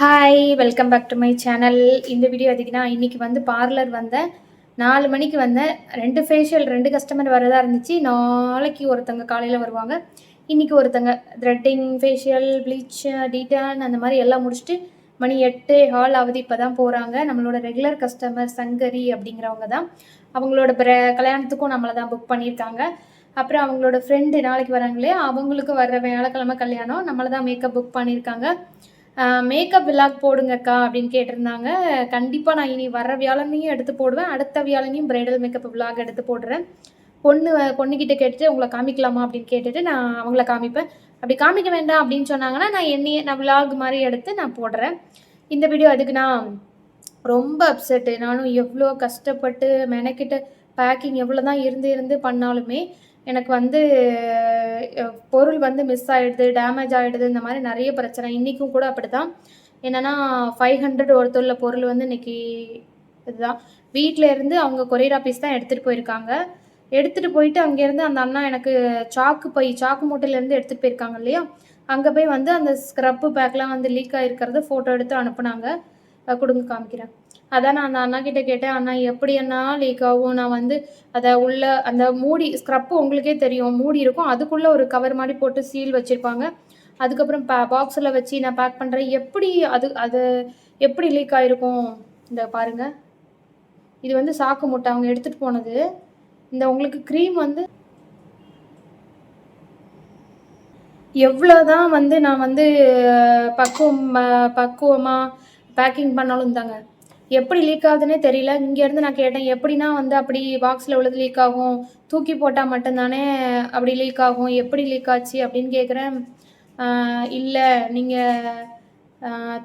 Hi welcome back to my channel இந்த video எதுக்குன்னா இன்றைக்கி வந்து பார்லர் வந்தேன் நாலு மணிக்கு வந்தேன் ரெண்டு ஃபேஷியல் ரெண்டு கஸ்டமர் வரதா இருந்துச்சு. நாளைக்கு ஒருத்தங்க காலையில் வருவாங்க. இன்றைக்கி ஒருத்தங்க த்ரெட்டிங் ஃபேஷியல் ப்ளீச் டீட்டான் அந்த மாதிரி எல்லாம் முடிச்சுட்டு மணி எட்டு ஹால் ஆகுது இப்போ தான் போகிறாங்க நம்மளோட ரெகுலர் கஸ்டமர் சங்கரி அப்படிங்கிறவங்க தான். அவங்களோட பிற கல்யாணத்துக்கும் நம்மளை தான் புக் பண்ணியிருக்காங்க. அப்புறம் அவங்களோட ஃப்ரெண்டு நாளைக்கு வராங்களே அவங்களுக்கு வர்ற வியாழக்கிழமை கல்யாணம். நம்மளை தான் மேக்கப் புக் பண்ணியிருக்காங்க. மேக்கப் விலாக் போடுங்கக்கா அப்படின்னு கேட்டிருந்தாங்க. கண்டிப்பாக நான் இனி வர வியாழனையும் எடுத்து போடுவேன். அடுத்த வியாழனையும் பிரைடல் மேக்கப் விலாக் எடுத்து போடுறேன். பொண்ணு பொண்ணுக்கிட்ட கேட்டுட்டு உங்களை காமிக்கலாமா அப்படின்னு கேட்டுட்டு நான் அவங்கள காமிப்பேன். அப்படி காமிக்க வேண்டாம் அப்படின்னு சொன்னாங்கன்னா நான் என்னையே நான் விலாக் மாதிரி எடுத்து நான் போடுறேன். இந்த வீடியோ அதுக்கு நான் ரொம்ப அப்செட்டு நானும் எவ்வளோ கஷ்டப்பட்டு மெனக்கிட்டு பேக்கிங் எவ்வளோ தான் இருந்து இருந்து பண்ணாலுமே எனக்கு வந்து பொருள் வந்து மிஸ் ஆகிடுது டேமேஜ் ஆகிடுது இந்த மாதிரி நிறைய பிரச்சனை. இன்றைக்கும் கூட அப்படி தான் என்னென்னா ஃபைவ் ஹண்ட்ரட் ஒருத்தருள்ள பொருள் வந்து இன்னைக்கு இதுதான். வீட்டில் இருந்து அவங்க கொரியர் ஆஃபீஸ் தான் எடுத்துகிட்டு போயிருக்காங்க. எடுத்துகிட்டு போயிட்டு அங்கேருந்து அந்த அண்ணா எனக்கு சாக்கு பை சாக்கு மூட்டையிலேருந்து எடுத்துகிட்டு போயிருக்காங்க இல்லையா? அங்கே போய் வந்து அந்த ஸ்க்ரப்பு பேக்லாம் வந்து லீக் ஆகிருக்கிறத ஃபோட்டோ எடுத்து அனுப்புனாங்க. கொடுங்க காமிக்கிறேன். அதான் நான் அந்த அண்ணா கிட்ட கேட்டேன் அண்ணா எப்படி அண்ணா? லீக் ஆகும் நான் வந்து அதை உள்ள அந்த மூடி ஸ்க்ரப்பு உங்களுக்கே தெரியும் மூடி இருக்கும். அதுக்குள்ளே ஒரு கவர் மாதிரி போட்டு சீல் வச்சுருப்பாங்க. அதுக்கப்புறம் பா பாக்ஸில் வச்சு நான் பேக் பண்ணுறேன் எப்படி அது அது எப்படி லீக் ஆகிருக்கும் இந்த பாருங்க. இது வந்து சாக்கு முட்டை. அவங்க எடுத்துகிட்டு போனது. இந்த உங்களுக்கு க்ரீம் வந்து எவ்வளோதான் வந்து நான் வந்து பக்குவம் பக்குவமாக பேக்கிங் பண்ணாலும் தாங்க. எப்படி லீக் ஆகுதுன்னே தெரியல. இங்கேருந்து நான் கேட்டேன் எப்படின்னா வந்து அப்படி பாக்ஸில் உள்ளது லீக் ஆகும். தூக்கி போட்டால் மட்டும்தானே அப்படி லீக் ஆகும். எப்படி லீக் ஆச்சு அப்படின்னு கேட்குறேன் இல்லை நீங்கள்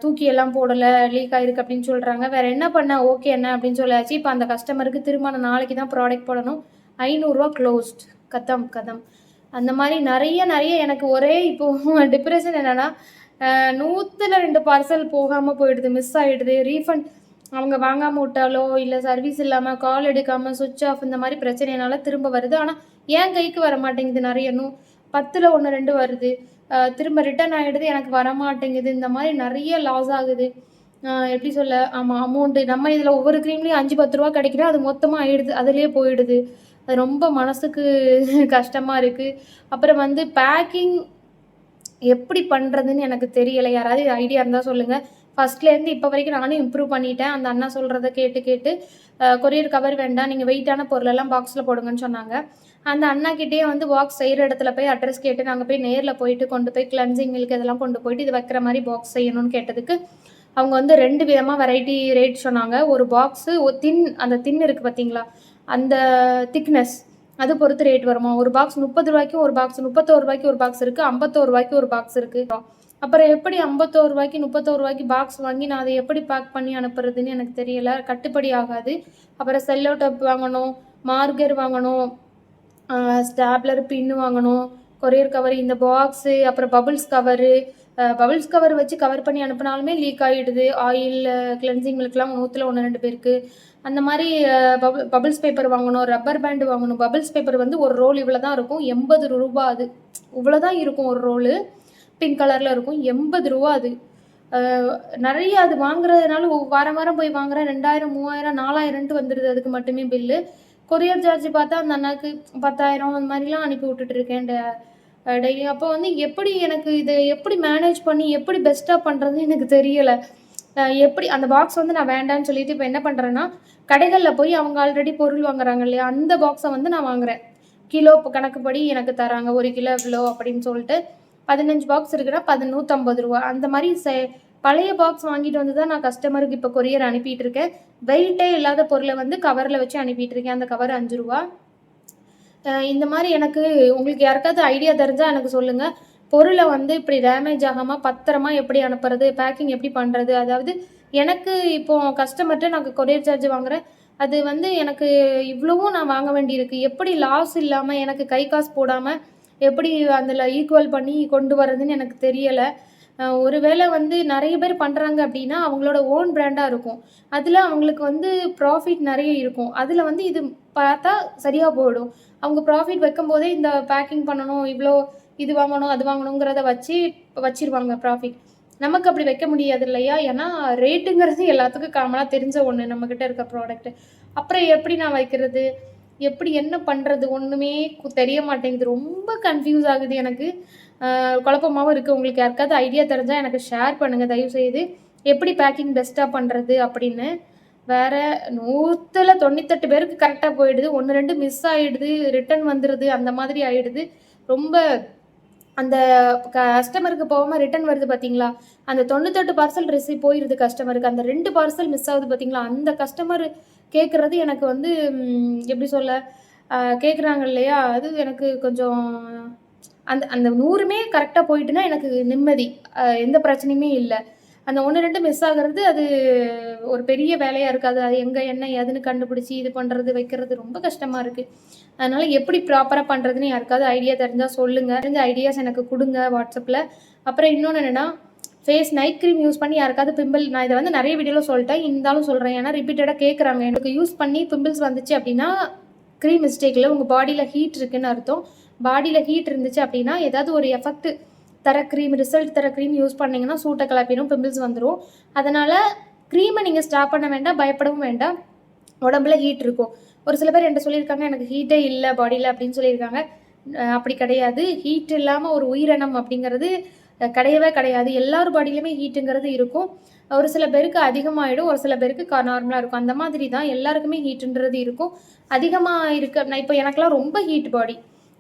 தூக்கி எல்லாம் போடலை லீக் ஆகிருக்கு அப்படின்னு சொல்கிறாங்க வேறு என்ன பண்ண? ஓகே என்ன அப்படின்னு சொல்லியாச்சு இப்போ அந்த கஸ்டமருக்கு திரும்ப நாளைக்கு தான் ப்ராடக்ட் போடணும். ஐநூறுரூவா க்ளோஸ்ட் கதம் கதம். அந்த மாதிரி நிறைய நிறைய எனக்கு ஒரே இப்போ டிப்ரெஷன் என்னென்னா நூற்றில் ரெண்டு பார்சல் போகாமல் போயிடுது மிஸ் ஆகிடுது ரீஃபண்ட் அவங்க வாங்காமல் விட்டாலோ இல்லை சர்வீஸ் இல்லாமல் கால் எடுக்காமல் சுவிட்ச் ஆஃப் இந்த மாதிரி பிரச்சனைனால திரும்ப வருது. ஆனால் ஏன் கைக்கு வர மாட்டேங்குது நிறைய நூ பத்தில் ஒன்று ரெண்டு வருது. திரும்ப ரிட்டர்ன் ஆகிடுது எனக்கு வர மாட்டேங்குது இந்த மாதிரி நிறைய லாஸ் ஆகுது. எப்படி சொல்ல? ஆமாம் அமௌண்ட்டு நம்ம இதில் ஒவ்வொரு க்ரீம்லேயும் அஞ்சு பத்து ரூபா கிடைக்கிறா அது மொத்தமாக ஆயிடுது அதுலேயே போயிடுது. அது ரொம்ப மனசுக்கு கஷ்டமாக இருக்குது அப்புறம் வந்து பேக்கிங் எப்படி பண்ணுறதுன்னு எனக்கு தெரியலை. யாராவது ஐடியா இருந்தால் சொல்லுங்கள் ஃபஸ்ட்லேருந்து இப்போ வரைக்கும் நானும் இம்ப்ரூவ் பண்ணிட்டேன். அந்த அண்ணா சொல்கிறத கேட்டு கேட்டு கொரியர் கவர் வேண்டாம். நீங்கள் வெயிட்டான பொருளெல்லாம் பாக்ஸில் போடுங்கன்னு சொன்னாங்க. அந்த அண்ணா கிட்டேயே வந்து பாக்ஸ் செய்கிற இடத்துல போய் அட்ரஸ் கேட்டு நாங்கள் போய் நேரில் போயிட்டு கொண்டு போய் கிளன்சிங்களுக்கு மில்க் இதெல்லாம் கொண்டு போயிட்டு இது வைக்கிற மாதிரி பாக்ஸ் செய்யணும்னு கேட்டதுக்கு அவங்க வந்து ரெண்டு விதமாக வெரைட்டி ரேட் சொன்னாங்க. ஒரு பாக்ஸு தின் அந்த தின் இருக்குது பார்த்தீங்களா அந்த திக்னஸ் அது பொறுத்து ரேட் வருமா? ஒரு பாக்ஸ் முப்பது ரூபாய்க்கு ஒரு பாக்ஸ் முப்பத்தோரு ரூபாய்க்கு ஒரு பாக்ஸ் இருக்குது ஐம்பத்தோரு ரூபாய்க்கு ஒரு பாக்ஸ் இருக்குது அப்புறம் எப்படி ஐம்பத்தோரு ரூபாய்க்கு முப்பத்தோரு ரூபாய்க்கு பாக்ஸ் வாங்கி நான் அதை எப்படி பேக் பண்ணி அனுப்புறதுன்னு எனக்கு தெரியல. கட்டுப்படி ஆகாது. அப்புறம் செல்லோ டப் வாங்கணும் மார்கர் வாங்கணும் ஸ்டாப்லர் பின்னு வாங்கணும் கொரியர் கவர் இந்த பாக்ஸு அப்புறம் பபுள்ஸ் கவரு பபிள்ஸ் கவர் வச்சு கவர் பண்ணி அனுப்பினாலுமே லீக் ஆகிடுது ஆயில் கிளென்சிங் மில்க்லாம் நூற்றில் ஒன்று ரெண்டு பேருக்கு. அந்த மாதிரி பபு பபிள்ஸ் பேப்பர் வாங்கணும் ரப்பர் பேண்டு வாங்கணும். பபிள்ஸ் பேப்பர் வந்து ஒரு ரோல் இவ்வளோ தான் இருக்கும். எண்பது ரூபா அது. இவ்வளோ தான் இருக்கும் ஒரு ரோலு பிங்க் கலரில் இருக்கும். எண்பது ரூபா அது. நிறைய அது வாங்குறதுனால வாரம் வாரம் போய் வாங்குறேன். ரெண்டாயிரம் மூவாயிரம் நாலாயிரம்ட்டு வந்துடுது அதுக்கு மட்டுமே பில்லு கொரியர் சார்ஜ் பார்த்தா அந்த அண்ணாக்கு பத்தாயிரம் அந்த மாதிரிலாம் அனுப்பி விட்டுட்டு இருக்கேன். டெய்லி. அப்போ வந்து எப்படி எனக்கு இதை எப்படி மேனேஜ் பண்ணி எப்படி பெஸ்ட்டாக பண்ணுறதுன்னு எனக்கு தெரியலை. எப்படி அந்த பாக்ஸ் வந்து நான் வேண்டான்னு சொல்லிட்டு இப்போ என்ன பண்ணுறேன்னா கடைகளில் போய் அவங்க ஆல்ரெடி பொருள் வாங்குறாங்க இல்லையா அந்த பாக்ஸை வந்து நான் வாங்குறேன். கிலோ கணக்குப்படி எனக்கு தராங்க ஒரு கிலோ இவ்வளோ அப்படின்னு சொல்லிட்டு பதினஞ்சு பாக்ஸ் இருக்குன்னா பதினூற்றம்பது ரூபா. அந்த மாதிரி செ பழைய பாக்ஸ் வாங்கிட்டு வந்து தான் நான் கஸ்டமருக்கு இப்போ கொரியர் அனுப்பிட்டு இருக்கேன். வெயிட்டே இல்லாத பொருளை வந்து கவரில் வச்சு அனுப்பிட்டு இருக்கேன். அந்த கவர் அஞ்சு ரூபா. இந்த மாதிரி எனக்கு உங்களுக்கு யாருக்காவது ஐடியா தெரிஞ்சால் எனக்கு சொல்லுங்கள் பொருளை வந்து இப்படி டேமேஜ் ஆகாமல் பத்திரமா எப்படி அனுப்புறது பேக்கிங் எப்படி பண்ணுறது அதாவது எனக்கு இப்போ கஸ்டமர்கிட்ட நான் கொரியர் சார்ஜ் வாங்குகிறேன் அது வந்து எனக்கு இவ்வளவும் நான் வாங்க வேண்டியிருக்கு. எப்படி லாஸ் இல்லாமல் எனக்கு கை காசு போடாமல் எப்படி அதில் ஈக்குவல் பண்ணி கொண்டு வர்றதுன்னு எனக்கு தெரியலை. ஒருவேளை வந்து நிறைய பேர் பண்ணுறாங்க அப்படின்னா அவங்களோட ஓன் பிராண்டாக இருக்கும். அதில் அவங்களுக்கு வந்து ப்ராஃபிட் நிறைய இருக்கும். அதில் வந்து இது பார்த்தா சரியாக போயிடும். அவங்க ப்ராஃபிட் வைக்கும் போதே இந்த பேக்கிங் பண்ணணும் இவ்வளோ இது வாங்கணும் அது வாங்கணுங்கிறத வச்சு வச்சிருவாங்க ப்ராஃபிட் நமக்கு அப்படி வைக்க முடியாது இல்லையா? ஏன்னா ரேட்டுங்கிறது எல்லாத்துக்கும் காமனாக தெரிஞ்ச ஒன்று நம்மக்கிட்ட இருக்க ப்ராடக்ட்டு அப்புறம் எப்படி நான் வைக்கிறது? எப்படி என்ன பண்ணுறது ஒன்றுமே தெரிய மாட்டேங்குது. ரொம்ப கன்ஃபியூஸ் ஆகுது எனக்கு. குழப்பமாகவும் குழப்பமாவும் இருக்குது உங்களுக்கு யாருக்காவது ஐடியா தெரிஞ்சால் எனக்கு ஷேர் பண்ணுங்கள் தயவுசெய்து எப்படி பேக்கிங் பெஸ்ட்டாக பண்ணுறது அப்படின்னு. வேற நூற்றில் தொண்ணூத்தெட்டு பேருக்கு கரெக்டாக போயிடுது. ஒன்று ரெண்டு மிஸ் ஆகிடுது ரிட்டர்ன் வந்துடுது அந்த மாதிரி ஆகிடுது ரொம்ப அந்த கஸ்டமருக்கு போகாமல் ரிட்டர்ன் வருது பார்த்தீங்களா அந்த தொண்ணூத்தெட்டு பார்சல் ரிசீவ் போயிடுது கஸ்டமருக்கு அந்த ரெண்டு பார்சல் மிஸ் ஆகுது பார்த்தீங்களா அந்த கஸ்டமர் கேட்குறது எனக்கு வந்து எப்படி சொல்ல கேட்குறாங்க இல்லையா? அது எனக்கு கொஞ்சம் அந்த அந்த நூறுமே கரெக்டாக போயிட்டுனா எனக்கு நிம்மதி. எந்த பிரச்சனையுமே இல்லை. அந்த ஒன்று ரெண்டு மிஸ் ஆகிறது அது ஒரு பெரிய வேலையாக இருக்காது. அது எங்கே என்ன ஏதுன்னு கண்டுபிடிச்சி இது பண்ணுறது வைக்கிறது ரொம்ப கஷ்டமாக இருக்குது அதனால் எப்படி ப்ராப்பராக பண்ணுறதுன்னு யாருக்காவது ஐடியா தெரிஞ்சால் சொல்லுங்கள் தெரிஞ்ச ஐடியாஸ் எனக்கு கொடுங்க வாட்ஸ்அப்பில் அப்புறம் இன்னொன்று என்னென்னா ஃபேஸ் நைட் க்ரீம் யூஸ் பண்ணி யாருக்காவது பிம்பிள் நான் இதை வந்து நிறைய வீடியோவில் சொல்லிட்டேன். இருந்தாலும் சொல்கிறேன் ஏன்னா ரிப்பீட்டடாக கேட்குறாங்க எனக்கு யூஸ் பண்ணி பிம்பிள்ஸ் வந்துச்சு அப்படின்னா க்ரீம் மிஸ்டேக்கில் உங்கள் பாடியில் ஹீட் இருக்குன்னு அர்த்தம். பாடியில் ஹீட் இருந்துச்சு அப்படின்னா ஏதாவது ஒரு எஃபெக்ட் தர க்ரீம் ரிசல்ட் தர க்ரீம் யூஸ் பண்ணிங்கன்னா சூட்டை கிளப்பிடும் பிம்பிள்ஸ் வந்துடும் அதனால் க்ரீமை நீங்கள் ஸ்டாப் பண்ண வேண்டாம் பயப்படவும் வேண்டாம். உடம்புல ஹீட் இருக்கும். ஒரு சில பேர் என்கிட்ட சொல்லியிருக்காங்க எனக்கு ஹீட்டே இல்லை பாடியில் அப்படின்னு சொல்லியிருக்காங்க. அப்படி கிடையாது. ஹீட் இல்லாமல் ஒரு உயிரினம் அப்படிங்கிறது கிடையவே கிடையாது. எல்லார் பாடியிலுமே ஹீட்டுங்கிறது இருக்கும். ஒரு சில பேருக்கு அதிகமாகிடும் ஒரு சில பேருக்கு கா நார்மலாக இருக்கும். அந்த மாதிரி தான் எல்லாருக்குமே ஹீட்டுன்றது இருக்கும். அதிகமாக இருக்க. நான் இப்போ எனக்கெல்லாம் ரொம்ப ஹீட் பாடி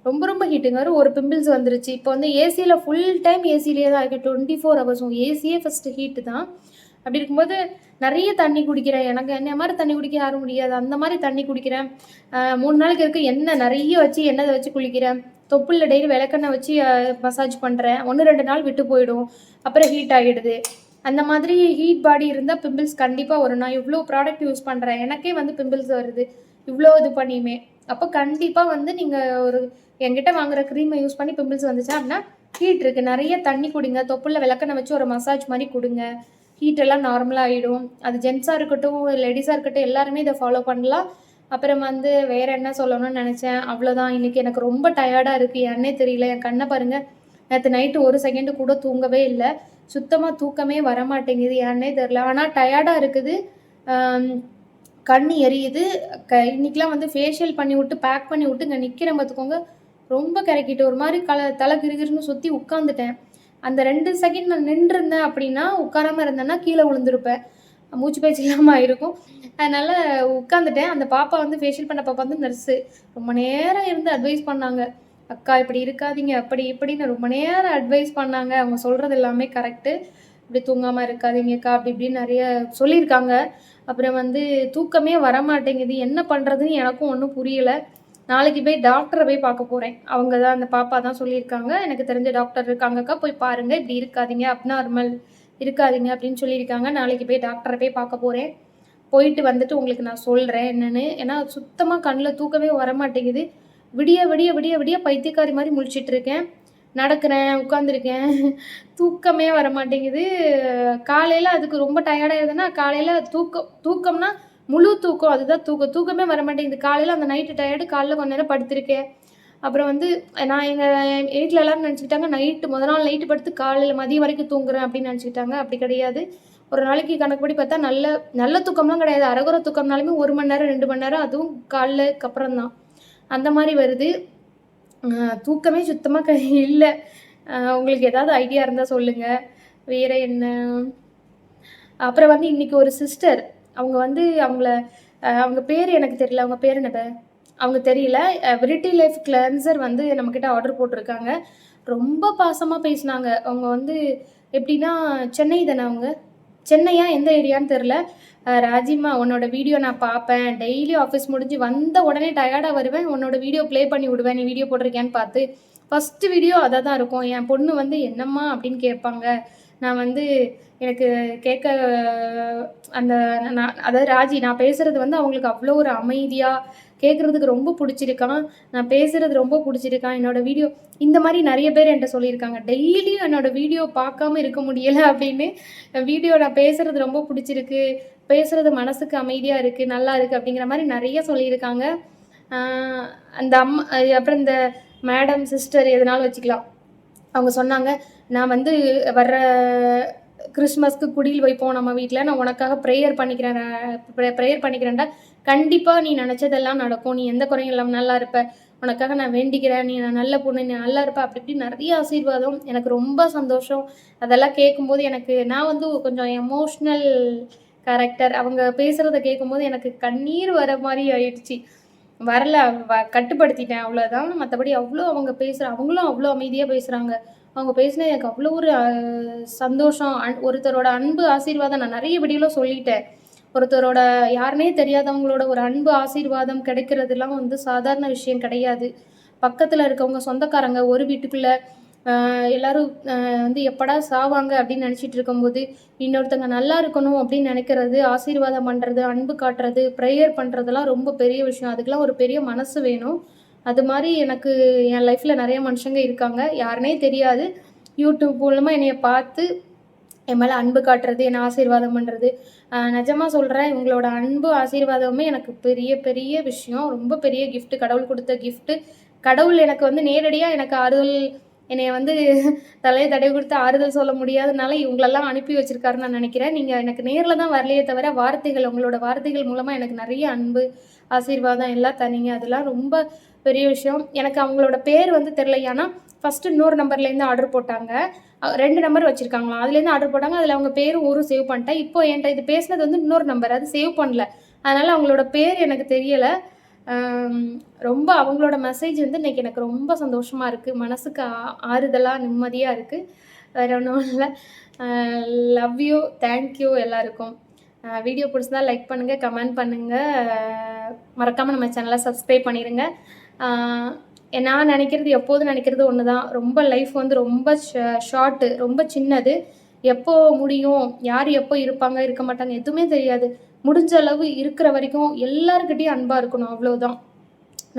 ரொம்ப ரொம்ப ஹீட்டுங்க ஒரு பிம்பிள்ஸ் வந்துருச்சு. இப்போ வந்து ஏசியில் ஃபுல் டைம் ஏசிலேயே தான் இருக்குது டுவெண்ட்டி ஃபோர் ஹவர்ஸும் ஏசியே ஃபஸ்ட்டு ஹீட்டு தான். அப்படி இருக்கும்போது நிறைய தண்ணி குடிக்கிறேன். எனக்கு என்ன மாதிரி தண்ணி குடிக்க யாரும் முடியாது. அந்த மாதிரி தண்ணி குடிக்கிறேன். மூணு நாளைக்கு இருக்க. எண்ணெய் நிறைய வச்சு எண்ணெய் வச்சு குளிக்கிறேன். தொப்புளில் டெய்லி விளக்கெண்ணெய் வச்சு மசாஜ் பண்ணுறேன் ஒன்று ரெண்டு நாள் விட்டு போயிடும். அப்புறம் ஹீட் ஆகிடுது. அந்த மாதிரி ஹீட் பாடி இருந்தால் பிம்பிள்ஸ் கண்டிப்பாக வரும். நான் இவ்வளோ ப்ராடக்ட் யூஸ் பண்ணுறேன் எனக்கே வந்து பிம்பிள்ஸ் வருது. இவ்வளோ இது பண்ணியுமே. அப்போ கண்டிப்பாக வந்து நீங்கள் ஒரு என்கிட்ட வாங்குற க்ரீமை யூஸ் பண்ணி பிம்பிள்ஸ் வந்துச்சா அப்படின்னா ஹீட் இருக்குது நிறைய தண்ணி குடிங்க. தொப்புளில் விளக்கணை வச்சு ஒரு மசாஜ் மாதிரி கொடுங்க. ஹீட் எல்லாம் நார்மலாக ஆகிடும் அது ஜென்ஸாக இருக்கட்டும் லேடிஸாக இருக்கட்டும் எல்லாருமே இதை ஃபாலோ பண்ணலாம். அப்புறம் வந்து வேற என்ன சொல்லணும்னு நினச்சேன்? அவ்வளோதான் இன்னைக்கு எனக்கு ரொம்ப டயர்டாக இருக்குது என்னே தெரியல. என் கண்ணை பாருங்க. நேற்று நைட்டு ஒரு செகண்டு கூட தூங்கவே இல்லை. சுத்தமாக தூக்கமே வர மாட்டேங்குது ஏன்னே தெரில ஆனால் டயர்டாக இருக்குது. கண் எரியுது. க இன்னைக்கெலாம் வந்து ஃபேஷியல் பண்ணி விட்டு பேக் பண்ணி விட்டு இங்கே நிற்கிறேன் பார்த்துக்கோங்க ரொம்ப கரைக்கிட்டு ஒரு மாதிரி கல தலை கிருகிருன்னு சுற்றி உட்காந்துட்டேன் அந்த ரெண்டு செகண்ட் நான் நின்றுருந்தேன் அப்படின்னா உட்காராமல் இருந்தேன்னா கீழே விழுந்திருப்பேன். மூச்சு பேச்சு இல்லாமல் இருக்கும் அதனால் உட்காந்துட்டேன் அந்த பாப்பா வந்து ஃபேஷியல் பண்ண பாப்பா வந்து நர்ஸு ரொம்ப நேரம் இருந்து அட்வைஸ் பண்ணாங்க. அக்கா இப்படி இருக்காதீங்க. அப்படி இப்படின்னு ரொம்ப நேரம் அட்வைஸ் பண்ணாங்க. அவங்க சொல்கிறது எல்லாமே கரெக்டு இப்படி தூங்காமல் இருக்காதீங்கக்கா அப்படி இப்படின்னு நிறைய சொல்லியிருக்காங்க. அப்புறம் வந்து தூக்கமே வர மாட்டேங்குது என்ன பண்ணுறதுன்னு எனக்கும் ஒன்றும் புரியலை. நாளைக்கு போய் டாக்டரை போய் பார்க்க போகிறேன் அவங்க தான் அந்த பாப்பா தான் சொல்லியிருக்காங்க. எனக்கு தெரிஞ்ச டாக்டர் இருக்காங்கக்கா போய் பாருங்கள் இப்படி இருக்காதீங்க. அப்நார்மல் இருக்காதீங்க அப்படின்னு சொல்லியிருக்காங்க. நாளைக்கு போய் டாக்டரை போய் பார்க்க போகிறேன் போயிட்டு வந்துட்டு உங்களுக்கு நான் சொல்கிறேன் என்னென்னு. ஏன்னா சுத்தமாக கண்ணில் தூக்கமே வர மாட்டேங்குது விடிய விடிய விடிய விடிய பைத்தியக்காரி மாதிரி முழிச்சிட்டு இருக்கேன். நடக்கிறேன் உட்காந்துருக்கேன் தூக்கமே வர மாட்டேங்குது காலையில் அதுக்கு ரொம்ப டயர்டாயிருதுன்னா காலையில் தூக்கம் தூக்கம்னா முழு தூக்கம். அதுதான் தூக்கம். தூக்கமே வர மாட்டேங்குது காலையில் அந்த நைட்டு டயர்டு காலைல கொஞ்ச நேரம் படுத்திருக்கேன். அப்புறம் வந்து நான் எங்கள் வீட்டில் எல்லோரும் நினச்சிக்கிட்டாங்க நைட்டு முத நாள் நைட்டு படுத்து காலையில் மதியம் வரைக்கும் தூங்குறேன் அப்படின்னு நினச்சிக்கிட்டாங்க. அப்படி கிடையாது. ஒரு நாளைக்கு கணக்குப்படி பார்த்தா நல்ல நல்ல தூக்கம்லாம் கிடையாது. அரைகுறை தூக்கம்னாலுமே ஒரு மணி நேரம் ரெண்டு மணி நேரம் அதுவும் காலைலக்கு அப்புறம் தான் அந்த மாதிரி வருது. தூக்கமே சுத்தமாக க இல்லை. உங்களுக்கு ஏதாவது ஐடியா இருந்தால் சொல்லுங்கள் வேறு என்ன? அப்புறம் வந்து இன்னைக்கு ஒரு சிஸ்டர் அவங்க வந்து அவங்கள அவங்க பேர் எனக்கு தெரியல. அவங்க பேர் என்னது? அவங்க தெரியல. விரிட்டி லைஃப் கிளென்சர் வந்து நம்மக்கிட்ட ஆர்டர் போட்டிருக்காங்க. ரொம்ப பாசமாக பேசினாங்க. அவங்க வந்து எப்படின்னா சென்னை தானே அவங்க? சென்னையா? எந்த ஏரியான்னு தெரில ராஜிமா உன்னோட வீடியோ நான் பார்ப்பேன். டெய்லி ஆஃபீஸ் முடிஞ்சு வந்த உடனே டயர்டாக வருவேன். உன்னோட வீடியோ ப்ளே பண்ணி விடுவேன். நீ வீடியோ போட்டிருக்கியான்னு பார்த்து ஃபஸ்ட்டு வீடியோ அதை தான் இருக்கும். என் பொண்ணு வந்து என்னம்மா? அப்படின்னு கேட்பாங்க. நான் வந்து எனக்கு கேட்க அந்த நான் அதாவது ராஜி நான் பேசுகிறது வந்து அவங்களுக்கு அவ்வளோ ஒரு அமைதியாக கேட்குறதுக்கு ரொம்ப பிடிச்சிருக்கான். நான் பேசுகிறது ரொம்ப பிடிச்சிருக்கான். என்னோட வீடியோ இந்த மாதிரி நிறைய பேர் என்கிட்ட சொல்லியிருக்காங்க. டெய்லியும் என்னோட வீடியோ பார்க்காம இருக்க முடியலை அப்படின்னு. வீடியோ நான் பேசுகிறது ரொம்ப பிடிச்சிருக்கு. பேசுகிறது மனசுக்கு அமைதியாக இருக்குது நல்லா இருக்குது அப்படிங்கிற மாதிரி நிறைய சொல்லியிருக்காங்க. ஆஹ் அந்த அம்மா அப்புறம் இந்த மேடம் சிஸ்டர் எதனாலும் வச்சுக்கலாம். அவங்க சொன்னாங்க நான் வந்து வர்ற கிறிஸ்மஸ்க்கு குடியில் வைப்போம் நம்ம வீட்டில். நான் உனக்காக ப்ரேயர் பண்ணிக்கிறேன் ப்ரேயர் பண்ணிக்கிறேன்டா. கண்டிப்பாக நீ நினச்சதெல்லாம் நடக்கும். நீ எந்த குறையும் இல்லாமல் நல்லா இருப்ப. உனக்காக நான் வேண்டிக்கிறேன். நீ நான் நல்ல பொண்ணு. நீ நல்லா இருப்ப. அப்படி இப்படி நிறைய ஆசீர்வாதம். எனக்கு ரொம்ப சந்தோஷம். அதெல்லாம் கேட்கும்போது எனக்கு நான் வந்து கொஞ்சம் எமோஷ்னல் கேரக்டர் அவங்க பேசுகிறத கேட்கும்போது எனக்கு கண்ணீர் வர மாதிரி ஆயிடுச்சு. வரல. வ கட்டுப்படுத்திட்டேன். அவ்வளோதான் மற்றபடி அவ்வளோ அவங்க பேசுகிற அவங்களும் அவ்வளோ அமைதியாக பேசுகிறாங்க அவங்க பேசினா எனக்கு அவ்வளோ ஒரு சந்தோஷம். அன் ஒருத்தரோட அன்பு ஆசீர்வாதம் நான் நிறைய வீடியோவில் சொல்லிட்டேன். ஒருத்தரோட யாருனே தெரியாதவங்களோட ஒரு அன்பு ஆசீர்வாதம் கிடைக்கிறதுலாம் வந்து சாதாரண விஷயம் கிடையாது. பக்கத்தில் இருக்கவங்க சொந்தக்காரங்க ஒரு வீட்டுக்குள்ளே எல்லாரும் வந்து எப்படா சாவாங்க அப்படின்னு நினச்சிட்டு இருக்கும்போது இன்னொருத்தங்க நல்லா இருக்கணும் அப்படின்னு நினைக்கிறது ஆசீர்வாதம் பண்ணுறது அன்பு காட்டுறது ப்ரேயர் பண்ணுறதெல்லாம் ரொம்ப பெரிய விஷயம். அதுக்கெலாம் ஒரு பெரிய மனசு வேணும். அது மாதிரி எனக்கு என் லைஃப்பில் நிறைய மனுஷங்க இருக்காங்க. யாருனே தெரியாது. யூடியூப் மூலமாக என்னைய பார்த்து என் மேலே அன்பு காட்டுறது என்னை ஆசீர்வாதம் பண்ணுறது நிஜமாக சொல்கிறேன் இவங்களோட அன்பு ஆசீர்வாதமே எனக்கு பெரிய பெரிய விஷயம். ரொம்ப பெரிய கிஃப்ட்டு கடவுள் கொடுத்த கிஃப்ட்டு கடவுள் எனக்கு வந்து நேரடியாக எனக்கு ஆறுதல் என்னைய வந்து தலையை தடை கொடுத்து ஆறுதல் சொல்ல முடியாதனால இவங்களெல்லாம் அனுப்பி வச்சிருக்காருன்னு நான் நினைக்கிறேன். நீங்கள் எனக்கு நேரில் தான் வரலையே தவிர வார்த்தைகள் உங்களோட வார்த்தைகள் மூலமாக எனக்கு நிறைய அன்பு ஆசீர்வாதம் எல்லாம் தனிங்க. அதெல்லாம் ரொம்ப பெரிய விஷயம். எனக்கு அவங்களோட பேர் வந்து தெரில ஏன்னா ஃபஸ்ட்டு இன்னொரு நம்பர்லேருந்து ஆர்டர் போட்டாங்க. ரெண்டு நம்பர் வச்சுருக்காங்களாம். அதுலேருந்து ஆர்டர் போட்டாங்க. அதில் அவங்க பேரும் ஊரும் சேவ் பண்ணிட்டேன். இப்போ என்கிட்ட இது பேசுனது வந்து இன்னொரு நம்பர் அது சேவ் பண்ணல. அதனால் அவங்களோட பேர் எனக்கு தெரியலை. ரொம்ப அவங்களோட மெசேஜ் வந்து இன்றைக்கி எனக்கு ரொம்ப சந்தோஷமாக இருக்குது மனசுக்கு ஆ ஆறுதலாக நிம்மதியாக இருக்குது வேறு ஒன்றும் இல்லை. லவ் யூ தேங்க்யூ எல்லாருக்கும். வீடியோ பிடிச்சிருந்தா லைக் பண்ணுங்கள் கமெண்ட் பண்ணுங்கள் மறக்காமல் நம்ம சேனலை சப்ஸ்கிரைப் பண்ணிடுங்க நான் நினைக்கிறது எப்போதும் நினைக்கிறது ஒன்று தான் ரொம்ப லைஃப் வந்து ரொம்ப ஷார்ட்டு ரொம்ப சின்னது. எப்போ முடியும் யார் எப்போ இருப்பாங்க இருக்க மாட்டாங்க எதுவுமே தெரியாது. முடிஞ்ச அளவு இருக்கிற வரைக்கும் எல்லாருக்கிட்டையும் அன்பாக இருக்கணும் அவ்வளோதான்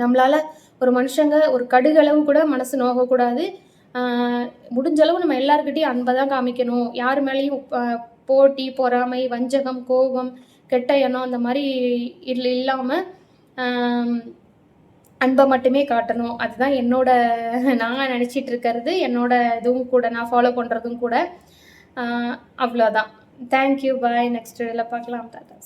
நம்மளால் ஒரு மனுஷங்க ஒரு கடுகளவு கூட மனசு நோகக்கூடாது. முடிஞ்ச அளவு நம்ம எல்லாருக்கிட்டையும் அன்பை தான் காமிக்கணும். யார் மேலேயும் போட்டி பொறாமை வஞ்சகம் கோபம் கெட்ட எண்ணம் அந்த மாதிரி இல்லை இல்லாமல் அன்பை மட்டுமே காட்டணும். அதுதான் என்னோட நான் நினச்சிட்டு இருக்கிறது என்னோட இதுவும் கூட நான் ஃபாலோ பண்ணுறதும் கூட. அவ்வளோதான் தேங்க்யூ பாய் நெக்ஸ்ட் இதில் பார்க்கலாம். டாட்டா